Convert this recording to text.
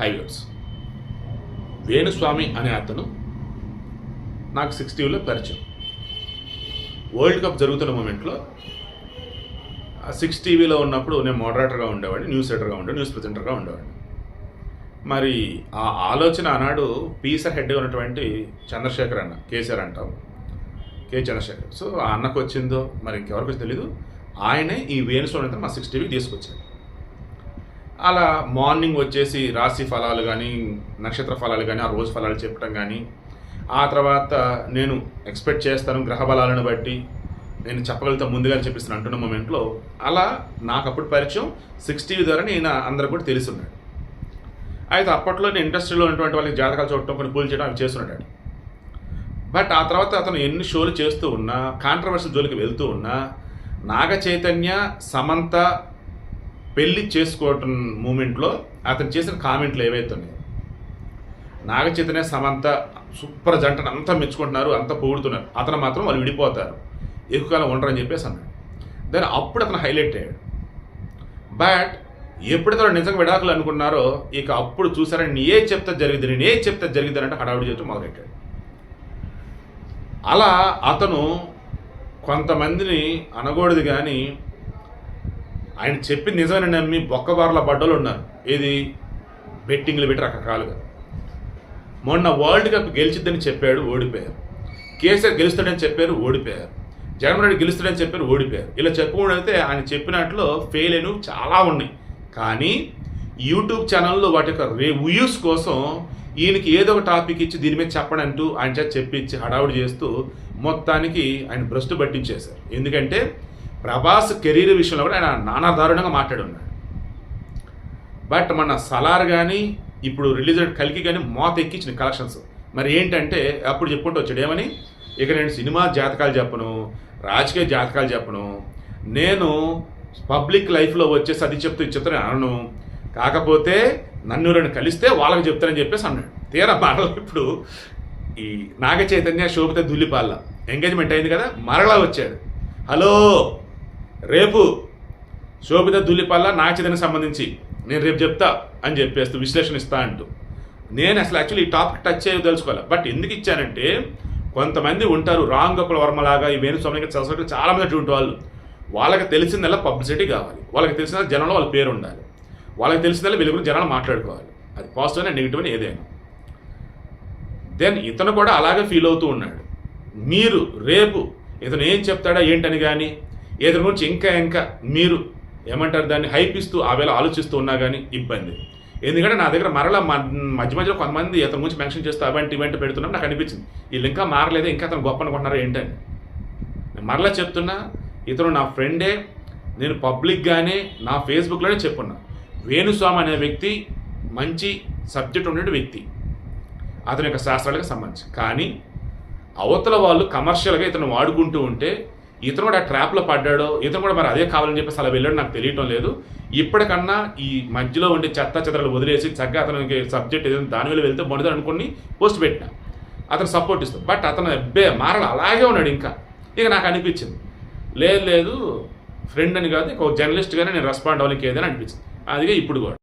Highways. Venu Swamy అనే అతను నాకు సిక్స్ టీవీలో పరిచయం. వరల్డ్ కప్ జరుగుతున్న మూమెంట్లో సిక్స్ టీవీలో ఉన్నప్పుడు నేను మోడరేటర్గా ఉండేవాడిని న్యూస్ రీడర్గా ఉండే న్యూస్ ప్రజెంటర్గా ఉండేవాడిని. మరి ఆ ఆలోచన ఆనాడు పీసర్ హెడ్గా ఉన్నటువంటి చంద్రశేఖర్ అన్న కేసీఆర్ అంటాం. కే చంద్రశేఖర్. సో ఆ అన్నకు వచ్చిందో మరి ఇంకెవరికి తెలియదు తెలీదు. ఆయనే ఈ వేణుస్వామి మా సిక్స్ టీవీ తీసుకొచ్చాడు. అలా మార్నింగ్ వచ్చేసి రాశి ఫలాలు కానీ నక్షత్ర ఫలాలు కానీ ఆ రోజు ఫలాలు చెప్పడం కానీ ఆ తర్వాత నేను ఎక్స్పెక్ట్ చేస్తాను గ్రహ బలాలను బట్టి నేను చెప్పగలుగుతా ముందుగా చెప్పిస్తాను అంటున్న మూమెంట్లో అలా నాకు అప్పుడు పరిచయం సిక్స్ టీవీ ద్వారా నేను అందరికి కూడా తెలుసున్నాడు అయితే అప్పట్లో నేను ఇండస్ట్రీలో ఉన్నటువంటి వాళ్ళకి జాతకాలు చూడటం కొన్ని పూలు చేయడం అవి చేస్తున్నాడు బట్ ఆ తర్వాత అతను ఎన్ని షోలు చేస్తూ ఉన్నా కాంట్రవర్సీ జోలికి వెళ్తూ ఉన్నా నాగ చైతన్య సమంత పెళ్ళి చేసుకోవటం మూమెంట్లో అతను చేసిన కామెంట్లు ఏవైతే ఉన్నాయి. నాగచైతన్య సమంత సూపర్ జంటను అంతా మెచ్చుకుంటున్నారు అంతా పొగుడుతున్నారు. అతను మాత్రం వాళ్ళు విడిపోతారు. ఎక్కువ కాలం ఉండరని చెప్పేసి అన్నాడు. దాని అప్పుడు అతను హైలైట్ అయ్యాడు. బట్ ఎప్పుడైతే నిజంగా విడాకులు అనుకున్నారో ఇక అప్పుడు చూసారని నీ ఏ చెప్తే జరిగింది నేను ఏ చెప్తే జరిగింది అంటే హడావిడి చేయడం మొదలెట్టాడు. అలా అతను కొంతమందిని అనకూడదు కానీ ఆయన చెప్పి నిజమని నమ్మి బొక్కబార్ల బడ్డలు ఉన్నారు. ఏది? బెట్టింగ్లు పెట్టి రకరకాలుగా. మొన్న వరల్డ్ కప్ గెలిచిద్దని చెప్పాడు ఓడిపోయారు. కేసీఆర్ గెలుస్తాడని చెప్పారు ఓడిపోయారు. జగన్మోహన్ రెడ్డి గెలుస్తాడని చెప్పారు ఓడిపోయారు. ఇలా చెప్పుకోవడం ఆయన చెప్పినట్లు ఫెయిల్ అయినవి చాలా ఉన్నాయి. కానీ యూట్యూబ్ ఛానల్లో వాటి యొక్క రే వ్యూస్ కోసం ఈయనకి ఏదో ఒక టాపిక్ ఇచ్చి దీని మీద చెప్పడంటూ ఆయన చేత చెప్పించి హడావుడి చేస్తూ మొత్తానికి ఆయన భ్రష్టు పట్టించేశారు. ఎందుకంటే ప్రభాస్ కెరీర్ విషయంలో కూడా ఆయన నానా దారుణంగా మాట్లాడున్నాడు బట్ మన సలార్ కానీ ఇప్పుడు రిలీజ్ అయిన కలికి కానీ మోత ఎక్కించిన కలెక్షన్స్. మరి ఏంటంటే అప్పుడు చెప్పుకుంటూ వచ్చాడు ఏమని? ఇక నేను సినిమా జాతకాలు చెప్పను రాజకీయ జాతకాలు చెప్పను. నేను పబ్లిక్ లైఫ్లో వచ్చే సది చెప్తూ చెప్తాను అనను. కాకపోతే నన్ను రెండు కలిస్తే వాళ్ళకి చెప్తానని చెప్పేసి అన్నాడు. తీరా మాటలు ఇప్పుడు ఈ నాగ చైతన్య శోభిత దుల్లిపాల్ల ఎంగేజ్మెంట్ అయింది కదా మరలా వచ్చాడు. హలో రేపు శోభిత దుల్లిపాల్ల నాగ సంబంధించి నేను రేపు చెప్తా అని చెప్పేస్తూ విశ్లేషణ ఇస్తా అంటూ. నేను అసలు యాక్చువల్లీ ఈ టాపిక్ టచ్ చేయదు తెలుసుకోవాలి? బట్ ఎందుకు ఇచ్చానంటే కొంతమంది ఉంటారు రామ్ గోపాల్ వర్మలాగా ఈ వేణు స్వామికి చాలా చాలామంది అటువంటి వాళ్ళు. వాళ్ళకి తెలిసిందల్లా పబ్లిసిటీ కావాలి. వాళ్ళకి తెలిసిన జనంలో వాళ్ళ పేరు ఉండాలి. వాళ్ళకి తెలిసిందల్లా వీళ్ళ గురించి జనాలు మాట్లాడుకోవాలి. అది పాజిటివ్ అని నెగిటివ్ అని ఏదైనా. దెన్ ఇతను కూడా అలాగే ఫీల్ అవుతూ ఉన్నాడు. మీరు రేపు ఇతను ఏం చెప్తాడా ఏంటని కానీ ఇతని ఇంకా ఇంకా మీరు ఏమంటారు? దాన్ని హైప్ ఇస్తూ ఆ వేళ ఆలోచిస్తూ ఉన్నా కానీ ఇబ్బంది. ఎందుకంటే నా దగ్గర మరలా మధ్య మధ్యలో కొంతమంది ఇతని గురించి మెన్షన్ చేస్తూ అవెంట్ ఈవెంట్ పెడుతున్నా నాకు అనిపించింది వీళ్ళు ఇంకా మారలేదు ఇంకా అతను గొప్ప అనుకుంటున్నారు ఏంటని? నేను మరలా చెప్తున్నా ఇతను నా ఫ్రెండే నేను పబ్లిక్గానే నా ఫేస్బుక్లోనే చెప్పున్నా. వేణుస్వామి అనే వ్యక్తి మంచి సబ్జెక్ట్ ఉండే వ్యక్తి. అతని యొక్క శాస్త్రాలకు సంబంధించి. కానీ అవతల వాళ్ళు కమర్షియల్గా ఇతను వాడుకుంటూ ఉంటే ఇతను కూడా ట్రాప్లో పడ్డాడో ఇతను కూడా మరి అదే కావాలని చెప్పేసి అలా వెళ్ళాడు నాకు తెలియటం లేదు. ఇప్పటికన్నా ఈ మధ్యలో ఉండే చెత్త చెత్తలు వదిలేసి చక్కగా అతనికి సబ్జెక్ట్ ఏదైనా దాని వెళ్ళి వెళ్తే మొదటి అనుకుని పోస్ట్ పెట్టిన. అతను సపోర్ట్ ఇస్తాడు బట్ అతను అబ్బే మారడు అలాగే ఉన్నాడు ఇంకా. ఇక నాకు అనిపించింది. లేదు లేదు ఫ్రెండ్ అని కాదు ఒక జర్నలిస్ట్గానే నేను రెస్పాండ్ అవ్వడానికి ఏదైనా అనిపించింది. అదిగా ఇప్పుడు కూడా.